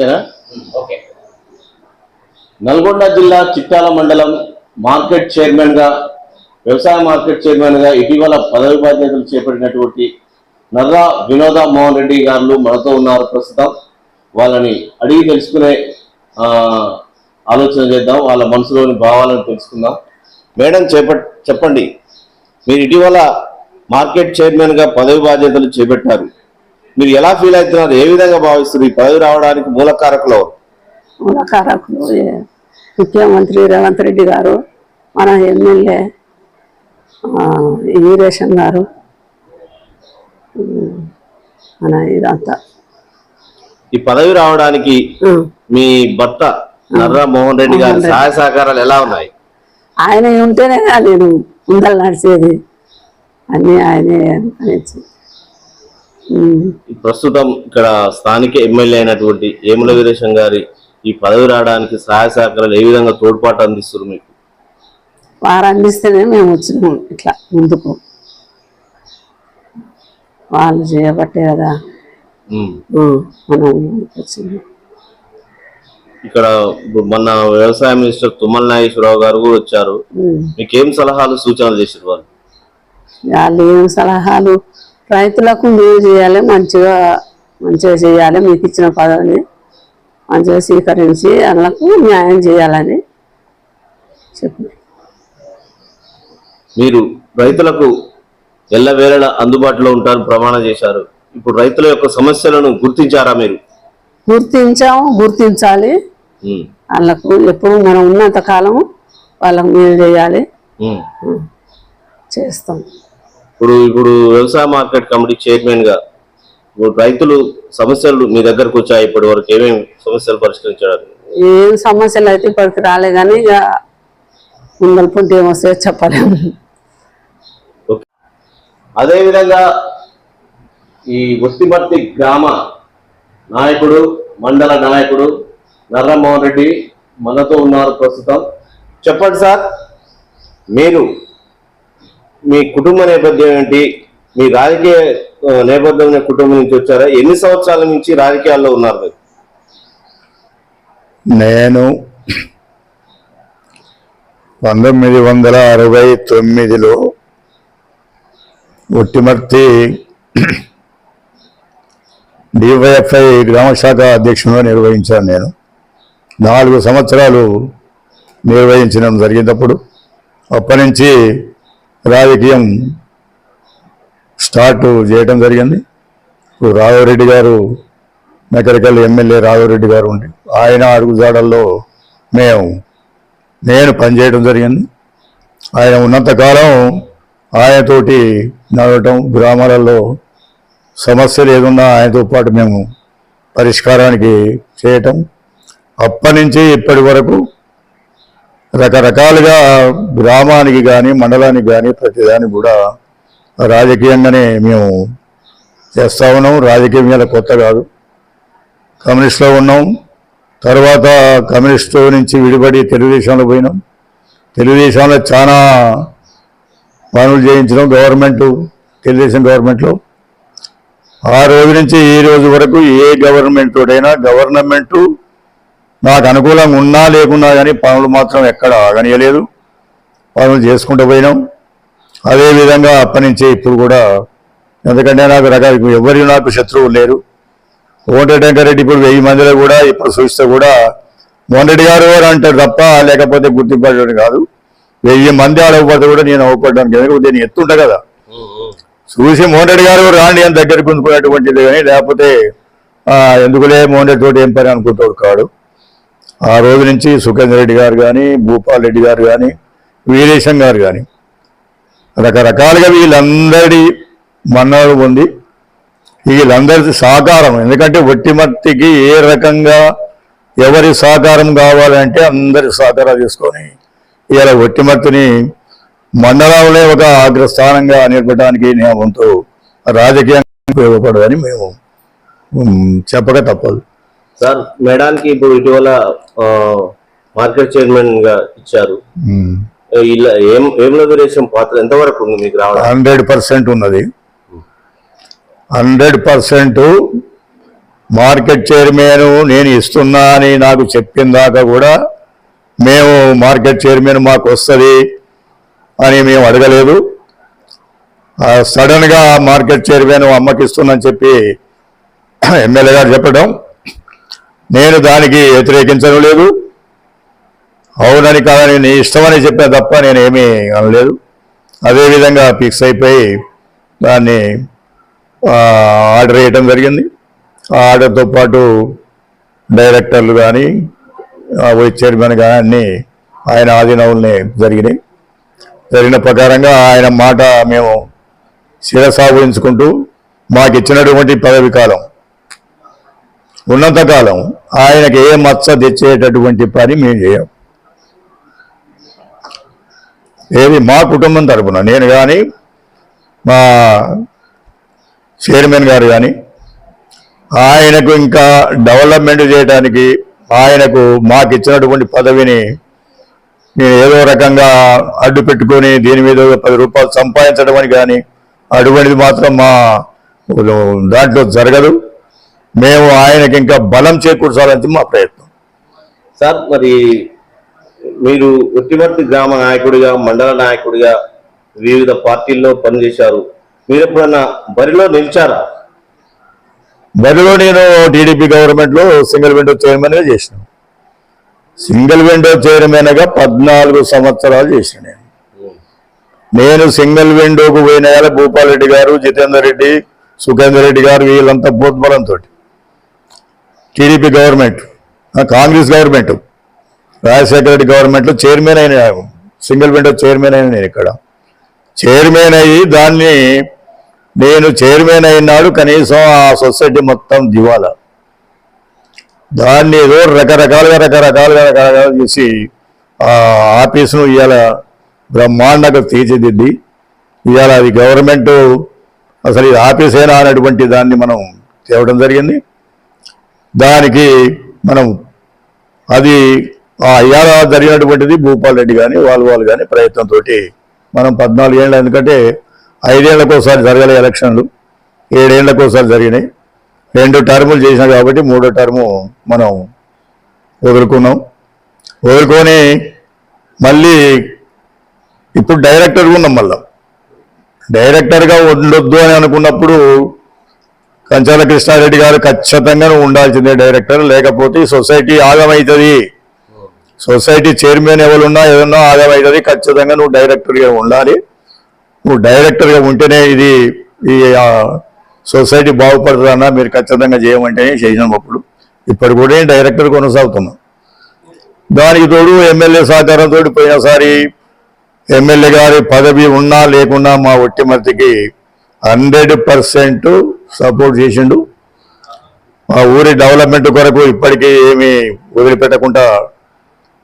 ఓకేనా? ఓకే. నల్గొండ జిల్లా చిట్టాల మండలం మార్కెట్ చైర్మన్గా వ్యవసాయ మార్కెట్ చైర్మన్గా ఇటీవల పదవి బాధ్యతలు చేపట్టినటువంటి నర్రా వినోద మోహన్ రెడ్డి గారు మనతో ఉన్నారు. ప్రస్తుతం వాళ్ళని అడిగి తెలుసుకునే ఆలోచన చేద్దాం. వాళ్ళ మనసులోని భావాలను తెలుసుకుందాం. మేడం చేపట్ చెప్పండి. మీరు ఇటీవల మార్కెట్ చైర్మన్గా పదవి బాధ్యతలు చేపట్టారు. మీరు ఎలా ఫీల్ అవుతున్నారు? ఏ విధంగా భావిస్తారు ఈ పదవి రావడానికి మూల కారకులు ఎవరు? మూలకారకులు ఏ- ముఖ్యమంత్రి రేవంత్ రెడ్డి గారు మన ఎమ్మెల్యే ఈరేషన్ గారు మన ఇదంతా. ఈ పదవి రావడానికి. మీ భర్త నర్రా మోహన్ రెడ్డి గారి సహాయ సహకారాలు ఎలా ఉన్నాయి? ఆయన ఉంటేనే నేను ముందలు నడిచేది. అన్నీ ఆయనే ప్రస్తుతం ఇక్కడ స్థానిక ఎమ్మెల్యే అయినటువంటి ఏముల వీరేశం గారి ఈ పదవి రావడానికి సహాయ సహకారాలు ఏ విధంగా తోడ్పాటు అందిస్తారు మీకు? వారు అందిస్తేనే మేము వచ్చినాం ఇట్లా ముందుకు. వాళ్ళు చేయబట్టే కదా. మనం వచ్చింది ఇక్కడ మొన్న వ్యవసాయ మినిస్టర్ తుమ్మల నాగేశ్వరరావు గారు కూడా వచ్చారు. మీకు సలహాలు సూచనలు చేశారు వాళ్ళు? వాళ్ళు ఏం సలహాలు? రైతులకు మీరు చేయాలి మంచిగా మంచిగా చేయాలి మీకు ఇచ్చిన పదవిని మంచిగా స్వీకరించి వాళ్ళకు న్యాయం చేయాలని చెప్పి. మీరు రైతులకు ఎల్లవేళలా అందుబాటులో ఉంటారని ప్రమాణం చేశారు. ఇప్పుడు రైతుల యొక్క సమస్యలను గుర్తించారా మీరు? గుర్తించాము గుర్తించాలి. వాళ్ళకు ఎప్పుడు మనం ఉన్నంత కాలము వాళ్ళకు మీరు చేయాలి. చేస్తాం. ఇప్పుడు ఇప్పుడు వ్యవసాయ మార్కెట్ కమిటీ చైర్మన్గా ఇప్పుడు రైతులు సమస్యలు మీ దగ్గరకు వచ్చాయి ఇప్పటి వరకు ఏమేమి సమస్యలు పరిష్కరించడానికి ఏం సమస్యలు అయితే ఇప్పటికి రాలే కానీ ఇక ముందల పుంటి ఏమొస్తాయో చెప్పలేము. అదేవిధంగా ఈ ఒత్తిమర్తి గ్రామ నాయకుడు మండల నాయకుడు నర్రమోహన్ రెడ్డి మనతో ఉన్నారు ప్రస్తుతం. చెప్పండి సార్ మీరు మీ కుటుంబ నేపథ్యం ఏంటి? మీ రాజకీయ నేపథ్యం కుటుంబం నుంచి వచ్చారా? ఎన్ని సంవత్సరాల నుంచి రాజకీయాల్లో ఉన్నారు నేను పంతొమ్మిది వందల అరవై తొమ్మిదిలో ఒట్టిమర్తి డివైఎఫ్ఐ గ్రామశాఖ అధ్యక్షునిగా నిర్వహించాను నేను. నాలుగు సంవత్సరాలు నిర్వహించడం జరిగినప్పుడు అప్పటి నుంచి రాజకీయం స్టార్ట్ చేయడం జరిగింది. ఇప్పుడు రాఘవరెడ్డి గారు మెకరికల్ ఎమ్మెల్యే రాఘవరెడ్డి గారు ఉండి ఆయన అడుగుజాడల్లో మేము నేను పనిచేయడం జరిగింది. ఆయన ఉన్నంతకాలం ఆయనతోటి నడవటం గ్రామాలలో సమస్యలు ఏదున్నా ఆయనతో పాటు మేము పరిష్కారానికి చేయటం. అప్పటి నుంచి ఇప్పటి వరకు రకరకాలుగా గ్రామానికి కానీ మండలానికి కానీ ప్రతిదానికి కూడా రాజకీయంగానే మేము చేస్తా ఉన్నాం. రాజకీయం మీద కొత్త కాదు. కమ్యూనిస్ట్లో ఉన్నాం. తర్వాత కమ్యూనిస్టు నుంచి విడిపడి తెలుగుదేశంలో పోయినాం. తెలుగుదేశంలో చాలా పనులు చేయించడం గవర్నమెంట్ తెలుగుదేశం గవర్నమెంట్లో. ఆ రోజు నుంచి ఈ రోజు వరకు ఏ గవర్నమెంట్ తోటైనా గవర్నమెంటు నాకు అనుకూలంగా ఉన్నా లేకున్నా కానీ పనులు మాత్రం ఎక్కడ ఆగనీయలేదు. పనులు చేసుకుంటూ పోయినాం. అదేవిధంగా అప్పటి నుంచే ఇప్పుడు కూడా ఎందుకంటే నాకు రకాల ఎవరు నాకు శత్రువులు లేరు. కోమటిరెడ్డి ఇప్పుడు వెయ్యి మందిలో కూడా ఇప్పుడు చూస్తే కూడా మోహన్రెడ్డి గారు అంటారు తప్ప లేకపోతే గుర్తింపడం కాదు. వెయ్యి మంది ఆడవపడితే కూడా నేను అవ్వపడ్డానికి ఎందుకంటే నేను ఎత్తుంటా కదా. చూసి మోహన్ రెడ్డి గారు రాండి అని దగ్గర గుంజుకున్నటువంటిది కానీ లేకపోతే ఎందుకులే మోహన్ రెడ్డి తోటి ఏం పని అనుకుంటాడు కాడు. ఆ రోజు నుంచి సుఖేంద్ర రెడ్డి గారు కానీ భూపాల్ రెడ్డి గారు కానీ వీరేశం గారు కానీ రకరకాలుగా వీళ్ళందరి మన్నాడు పొంది వీళ్ళందరి సహకారం ఎందుకంటే ఒట్టిమట్టికి ఏ రకంగా ఎవరి సహకారం కావాలంటే అందరి సహకారం తీసుకొని ఇలా ఒట్టిమట్టిని మండలంలో ఒక అగ్రస్థానంగా నిలపడానికి నియమంతో రాజకీయంగా ఉపయోగపడదని మేము చెప్పక తప్పదు. సార్ మేడానికి ఇప్పుడు ఇటీవల మార్కెట్ చైర్మన్గా ఇచ్చారు. ఇలా ఏం పాత్ర ఎంతవరకు ఉంది మీకు రావడం? హండ్రెడ్ పర్సెంట్ ఉన్నది. హండ్రెడ్ పర్సెంట్ మార్కెట్ చైర్మన్ నేను ఇస్తున్నా అని నాకు చెప్పిన దాకా కూడా మేము మార్కెట్ చైర్మన్ మాకు వస్తుంది అని మేము అడగలేదు. సడన్గా మార్కెట్ చైర్మన్ అమ్మకి ఇస్తున్నా చెప్పి ఎమ్మెల్యే గారు చెప్పడం నేను దానికి వ్యతిరేకించడం లేదు. అవునని కాదని నీ ఇష్టమని చెప్పిన తప్ప నేను ఏమీ అనలేదు అదేవిధంగా ఫిక్స్ అయిపోయి దాన్ని ఆర్డర్ వేయటం జరిగింది. ఆ ఆర్డర్తో పాటు డైరెక్టర్లు కానీ వైస్ చైర్మన్ కానీ అన్నీ ఆయన ఆధీనంలోనే జరిగినాయి. జరిగిన ప్రకారంగా ఆయన మాట మేము శిరసావహించుకుంటూ మాకు ఇచ్చినటువంటి పదవి కాలం ఉన్నంతకాలం ఆయనకి ఏ మచ్చ తెచ్చేటటువంటి పని మేము చేయం. ఏది మా కుటుంబం తరపున నేను కానీ మా చైర్మన్ గారు కానీ ఆయనకు ఇంకా డెవలప్మెంట్ చేయడానికి ఆయనకు మాకు ఇచ్చినటువంటి పదవిని నేను ఏదో రకంగా అడ్డు పెట్టుకొని దీని మీద పది రూపాయలు సంపాదించడం అని కానీ అటువంటిది మాత్రం మా దాంట్లో జరగదు. మేము ఆయనకి ఇంకా బలం చేకూర్చాలని మా ప్రయత్నం. సార్ మరి మీరు ఉట్టిమర్తి గ్రామ నాయకుడిగా మండల నాయకుడిగా వివిధ పార్టీల్లో పనిచేశారు. మీరు ఎప్పుడన్నా బరిలో నిలిచారా? బరిలో నేను టీడీపీ గవర్నమెంట్లో సింగిల్ విండో చైర్మన్గా చేసిన. సింగిల్ విండో చైర్మన్గా పద్నాలుగు సంవత్సరాలు చేసిన నేను. నేను సింగిల్ విండోకు పోయిన భూపాల్ రెడ్డి గారు జితేందర్ రెడ్డి సుఖేందర్ రెడ్డి గారు వీళ్ళంతా బోత్బలంతో TDP government Congress government Rajasekhara Reddy గవర్నమెంట్లో చైర్మన్ అయిన సింగిల్ విండో చైర్మన్ అయిన నేను ఇక్కడ. చైర్మన్ అయ్యి దాన్ని నేను చైర్మన్ అయినాడు కనీసం ఆ సొసైటీ మొత్తం దివాలా దాన్ని ఏదో రకరకాలుగా రకరకాలుగా రకరకాలుగా చేసి ఆ ఆఫీసును ఇవాళ బ్రహ్మాండంగా తీర్చిదిద్ది. ఇవాళ అది గవర్నమెంట్ అసలు ఇది ఆఫీసేనా అనేటువంటి దాన్ని మనం తేవడం జరిగింది. దానికి మనం అది ఆ ఇవాళ జరిగినటువంటిది భూపాల్ రెడ్డి కానీ వాళ్ళు వాళ్ళు కానీ ప్రయత్నంతో మనం పద్నాలుగు ఏళ్ళు ఎందుకంటే ఐదేళ్ళకు ఒకసారి జరగలే ఎలక్షన్లు. ఏడేళ్ళకు ఒకసారి జరిగినాయి. రెండు టర్ములు చేసినా కాబట్టి మూడో టర్ము మనం వదులుకున్నాం. వదులుకొని మళ్ళీ ఇప్పుడు డైరెక్టర్గా ఉన్నాం మళ్ళా. డైరెక్టర్గా ఉండొద్దు అని అనుకున్నప్పుడు కంచాల కృష్ణారెడ్డి గారు ఖచ్చితంగా నువ్వు ఉండాల్సిందే డైరెక్టర్. లేకపోతే సొసైటీ ఆగమవుతుంది సొసైటీ చైర్మన్ ఎవరున్నా ఏదన్నా ఆగమవుతుంది ఖచ్చితంగా నువ్వు డైరెక్టర్గా ఉండాలి. నువ్వు డైరెక్టర్గా ఉంటేనే ఇది ఈ సొసైటీ బాగుపడుతుందన్నా మీరు ఖచ్చితంగా చేయమంటేనే చేసినాం అప్పుడు. ఇప్పుడు కూడా డైరెక్టర్ కొనసాగుతున్నాం. దానికి తోడు ఎమ్మెల్యే సహకారంతో పోయినసారి ఎమ్మెల్యే గారి పదవి ఉన్నా లేకున్నా మా ఒట్టిమర్తికి హండ్రెడ్ పర్సెంట్ సపోర్ట్ చేసిండు. మా ఊరి డెవలప్మెంట్ కొరకు ఇప్పటికీ ఏమీ వదిలిపెట్టకుండా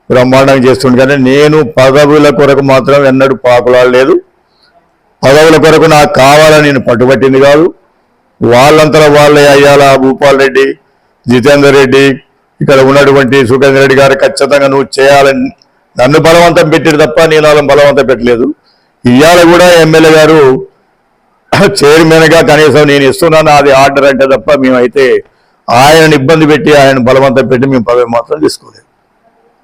బ్రహ్మాండంగా చేస్తుండే. కానీ నేను పదవుల కొరకు మాత్రం ఎన్నడూ పాకులాడలేదు. పదవుల కొరకు నాకు కావాలని నేను పట్టుబట్టింది కాదు. వాళ్ళంతా వాళ్ళే అయ్యాల భూపాల్ రెడ్డి జితేందర్ రెడ్డి ఇక్కడ ఉన్నటువంటి సుఖేందర్ రెడ్డి గారు ఖచ్చితంగా నువ్వు చేయాలని నన్ను బలవంతం పెట్టాడు తప్ప నేను వాళ్ళని బలవంతం పెట్టలేదు. ఇవాళ కూడా ఎమ్మెల్యే గారు చైర్మన్గా కనీసం నేను ఇస్తున్నాను అది ఆర్డర్ అంటే తప్ప మేమైతే ఆయనను ఇబ్బంది పెట్టి ఆయన బలవంతం పెట్టి మేము పదవి మాత్రం తీసుకోలేదు.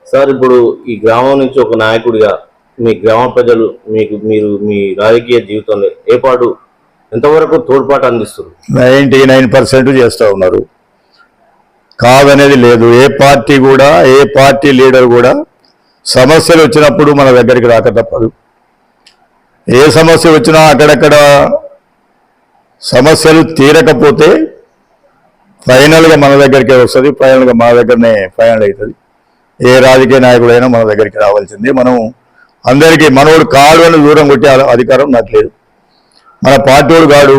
సార్ ఇప్పుడు ఈ గ్రామం నుంచి ఒక నాయకుడిగా మీ గ్రామ ప్రజలు మీకు మీరు మీ రాజకీయ జీవితంలో ఏపాటు ఎంతవరకు తోడ్పాటు అందిస్తున్నారు? నైంటీ నైన్ పర్సెంట్ చేస్తూ ఉన్నారు. కాదనేది లేదు. ఏ పార్టీ కూడా ఏ పార్టీ లీడర్ కూడా సమస్యలు వచ్చినప్పుడు మన దగ్గరికి రాక తప్పదు. ఏ సమస్య వచ్చినా అక్కడక్కడ సమస్యలు తీరకపోతే ఫైనల్గా మన దగ్గరికే వస్తుంది. ఫైనల్గా మన దగ్గరనే ఫైనల్ అవుతుంది. ఏ రాజకీయ నాయకుడైనా మన దగ్గరికి రావాల్సిందే. మనం అందరికీ మనోడు కాడు అని దూరం కొట్టే అధికారం నాకు లేదు. మన పార్టీడు కాడు.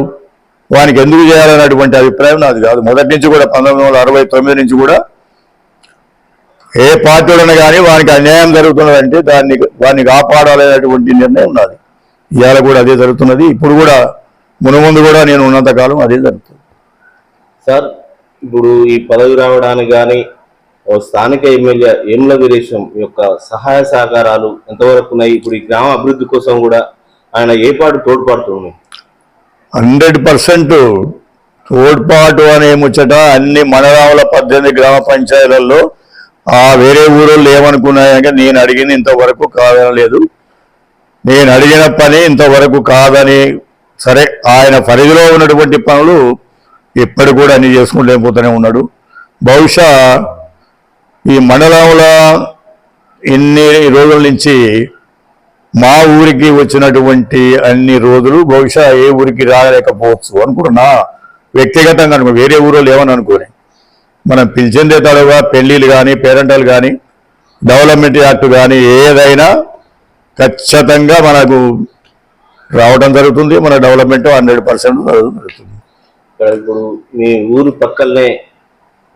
వానికి ఎందుకు చేయాలన్నటువంటి అభిప్రాయం నాది కాదు. మొదటి నుంచి కూడా పంతొమ్మిది వందల అరవై తొమ్మిది నుంచి కూడా ఏ పార్టీలను కానీ వానికి అన్యాయం జరుగుతున్నదంటే దాన్ని వాడిని కాపాడాలనేటువంటి నిర్ణయం నాది. ఇవాళ కూడా అదే జరుగుతున్నది. ఇప్పుడు కూడా మునుముందు కూడా నేను ఉన్నంతకాలం అదే జరుగుతుంది. సార్ ఇప్పుడు ఈ పదవి రావడానికి కానీ స్థానిక ఎమ్మెల్యే ఏమ్ల వీరేశం యొక్క సహాయ సహకారాలు ఎంతవరకు ఉన్నాయి? ఇప్పుడు ఈ గ్రామ అభివృద్ధి కోసం కూడా ఆయన ఏపాటు తోడ్పడుతున్నాయి హండ్రెడ్ పర్సెంట్ తోడ్పాటు అనే ముచ్చట అన్ని మండలాల పద్దెనిమిది గ్రామ పంచాయతీలలో ఆ వేరే ఊరోళ్ళు ఏమనుకున్నాయంటే నేను అడిగింది ఇంతవరకు కాదనలేదు. నేను అడిగిన పని ఇంతవరకు కాదని సరే ఆయన పరిధిలో ఉన్నటువంటి పనులు ఎప్పటి కూడా అన్ని చేసుకుంటూ పోతూనే ఉన్నాడు. బహుశా ఈ మండలంలో ఇన్ని రోజుల నుంచి మా ఊరికి వచ్చినటువంటి అన్ని రోజులు బహుశా ఏ ఊరికి రాలేకపోవచ్చు అనుకున్నా వ్యక్తిగతంగా అనుకో వేరే ఊరిలో లేవని అనుకోని. మనం పిలిచిందే తడగా పెళ్ళిళ్ళు కానీ పేరెంటలు కానీ డెవలప్మెంట్ యాక్ట్ కానీ ఏదైనా ఖచ్చితంగా మనకు రావడం జరుగుతుంది మన డెవలప్మెంట్ హండ్రెడ్ పర్సెంట్ జరుగుతుంది. ఇప్పుడు మీ ఊరు పక్కనే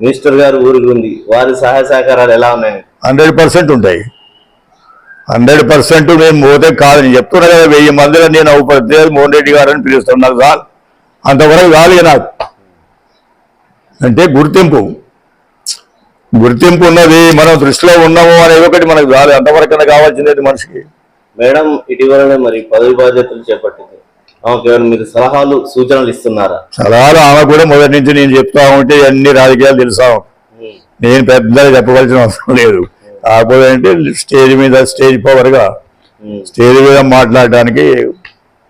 మినిస్టర్ గారు ఊరికి ఉంది వారి సహాయ సహకారాలు ఎలా ఉన్నాయి? హండ్రెడ్ పర్సెంట్ ఉంటాయి. హండ్రెడ్ పర్సెంట్ నేను పోతే కాదు నేను చెప్తున్నా కదా వెయ్యి మందిలో నేను అవుపడితే మోహన్ రెడ్డి గారు అని పిలుస్తాను నాకు చాలు అంతవరకు చాలు ఇక నాకు. అంటే గుర్తింపు. గుర్తింపు ఉన్నది మనం దృష్టిలో ఉన్నాము అనేది ఒకటి మనకు చాలు అంతవరకైనా కావాల్సింది మనిషికి? మేడం ఇటీవలనే మరి పదవి బాధ్యతలు చేపట్టింది. మీరు సలహాలు సూచనలు ఇస్తున్నారా? సలహాలు ఆమె కూడా మొదటి నుంచి నేను చెప్తా ఉంటే అన్ని రాజకీయాలు తెలుసా? నేను పెద్దగా చెప్పవలసిన అవసరం లేదు. కాకపోతే అంటే స్టేజ్ మీద స్టేజ్ పవర్గా. స్టేజ్ మీద మాట్లాడడానికి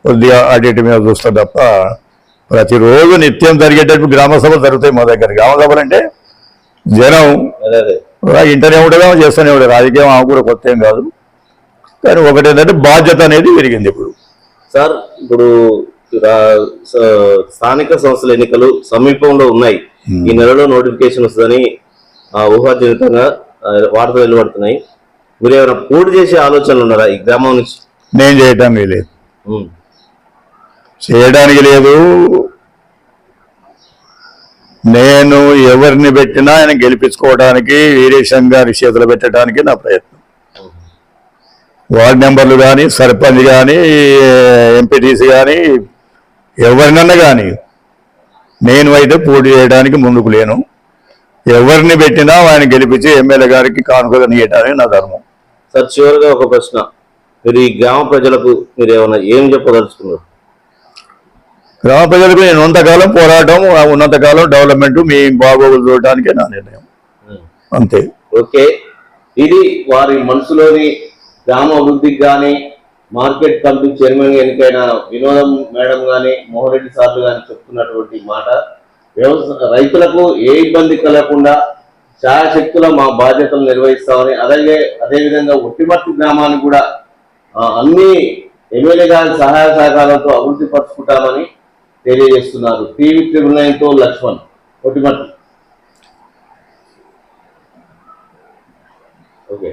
కొద్దిగా అటు ఇటు మీద చూస్తా తప్ప ప్రతిరోజు నిత్యం జరిగేటట్టు గ్రామ సభలు జరుగుతాయి మా దగ్గర. గ్రామ సభలు అంటే జనం ఇంటనే ఉండగా చేస్తూనే ఉండదు రాజకీయం ఆమె కూడా కొత్త ఏం కాదు. కానీ ఒకటి ఏంటంటే బాధ్యత అనేది పెరిగింది ఇప్పుడు. సార్ ఇప్పుడు స్థానిక సంస్థల ఎన్నికలు సమీపంలో ఉన్నాయి. ఈ నెలలో నోటిఫికేషన్ వస్తుందని ఆ, ఊహాజనితంగా వార్తలు వెలువడుతున్నాయి. మీరు ఏమైనా పోటీ చేసే ఆలోచనలు ఉన్నారా ఈ గ్రామం నుంచి? నేను చేయటానికి లేదు. ఉమ్. చేయడానికి లేదు. నేను ఎవరిని పెట్టినా ఆయన గెలిపించుకోవడానికి వీరేశం గారి చేతులు పెట్టడానికి నా ప్రయత్నం. వార్డు మెంబర్లు కానీ సర్పంచ్ కానీ ఎంపీటీసీ కానీ ఎవరినన్నా కానీ నేను అయితే పోటీ చేయడానికి ముందుకు లేను. ఎవరిని పెట్టినా ఆయన గెలిపించి ఎమ్మెల్యే గారికి కానుకగా నీయటానికి నా ధర్మం. సార్ చివరిగా ఒక ప్రశ్న. మీరు ఈ గ్రామ ప్రజలకు మీరు ఏమైనా ఏం చెప్పదలుచుకున్నారు? గ్రామ ప్రజలకు నేను ఉన్నంతకాలం పోరాటం ఉన్నంతకాలం డెవలప్మెంట్ మీ బాగోగులు చూడటానికే నా నిర్ణయం. అంతే. ఓకే. ఇది వారి మనసులోని గ్రామ అభివృద్ధికి కానీ మార్కెట్ కమిటీ చైర్మన్ ఎన్నికైన వినోదం మేడం కానీ మోహన్ రెడ్డి సార్లు కానీ చెప్తున్నటువంటి మాట వ్యవసాయ రైతులకు ఏ ఇబ్బంది కలగకుండా శాయశక్తుల మా బాధ్యతలు నిర్వహిస్తామని అలాగే అదేవిధంగా ఒట్టిమర్తి గ్రామాన్ని కూడా అన్ని ఎమ్మెల్యే గారి సహాయ సహకారాలతో అభివృద్ధి పరుచుకుంటామని తెలియజేస్తున్నారు. టీవీ ట్రిబుల్ నైన్తో లక్ష్మణ్ ఒట్టిమర్తి ఓకే.